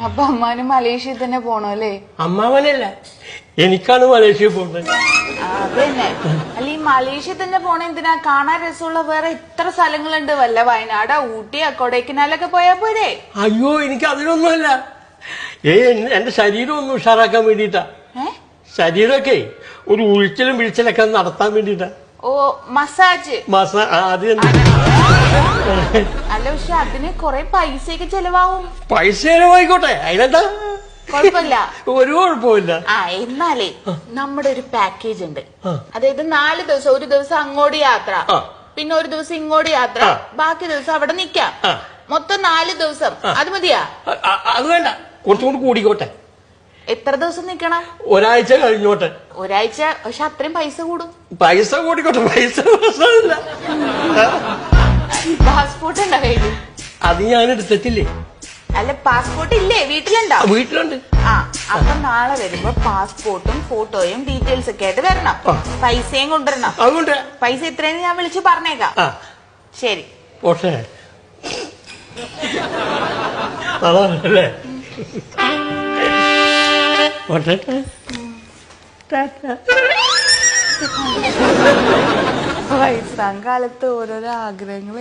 അപ്പൊ അമ്മാനും മലേഷ്യയിൽ തന്നെ പോണോ അല്ലേ? അമ്മാവനല്ല എനിക്കാണ് മലേഷ്യ പോകുന്നത് ആ, അതന്നെ. അല്ല ഈ മലേഷ്യയിൽ തന്നെ പോണ എന്തിനാ? കാണാൻ രസമുള്ള വേറെ എത്ര സ്ഥലങ്ങളുണ്ട്. വല്ല വയനാട് ഊട്ടി കൊടൈക്കനാലൊക്കെ പോയാ പോരെ. അയ്യോ എനിക്ക് അതിനൊന്നുമല്ല. ഏ എന്റെ ശരീരം ഒന്ന് ഉഷാറാക്കാൻ വേണ്ടിയിട്ടാ. ഏ? ശരീരമൊക്കെ ഒരു ഉഴിച്ചിലും വിഴിച്ചിലൊക്കെ നടത്താൻ വേണ്ടിയിട്ടാ. ഓ മസാജ്. മാസ ആ, അത് തന്നെ. അല്ല പക്ഷെ അതിന് കൊറേ പൈസയൊക്കെ ചെലവാകും പൈസ ചെലവായിക്കോട്ടെ അതിനെന്താ? കുഴപ്പമില്ല. ഒരു കുഴപ്പമില്ല ആ എന്നാലേ നമ്മുടെ ഒരു പാക്കേജ് ഉണ്ട്. അതായത് നാല് ദിവസം ഒരു ദിവസം അങ്ങോട്ട് യാത്ര. പിന്നെ ഒരു ദിവസം ഇങ്ങോട്ട് യാത്ര. ബാക്കി ദിവസം അവിടെ നിക്കാം. മൊത്തം നാല് ദിവസം. അത് മതിയാ? അത് വേണ്ട. കുറച്ചുകൂടി കൂടിക്കോട്ടെ. എത്ര ദിവസം നിക്കണം? ഒരാഴ്ച കഴിഞ്ഞോട്ടെ. ഒരാഴ്ച പക്ഷെ അത്രയും പൈസ കൂടും. പൈസ കൂടിക്കോട്ടെ പൈസ പ്രശ്നമില്ല. പാസ്പോർട്ട് ഉണ്ടോ കയ്യിൽ? അത് ഞാൻ എടുത്തിട്ടില്ലേ. അല്ല പാസ്പോർട്ട് ഇല്ലേ? വീട്ടിലുണ്ടോ? വീട്ടിലുണ്ട്. ആ അപ്പൊ നാളെ വരുമ്പോ പാസ്പോർട്ടും ഫോട്ടോയും ഡീറ്റെയിൽസ് ഒക്കെ ആയിട്ട് വരണം. പൈസയും കൊണ്ടുവരണം. അതുകൊണ്ട്. പൈസ ഇത്രയും ഞാൻ വിളിച്ച് പറഞ്ഞേക്കാം. ശരി. പക്ഷേ അതാണല്ലേ പോട്ടെ. വയസ്സാം കാലത്ത് ഓരോരോ ആഗ്രഹങ്ങൾ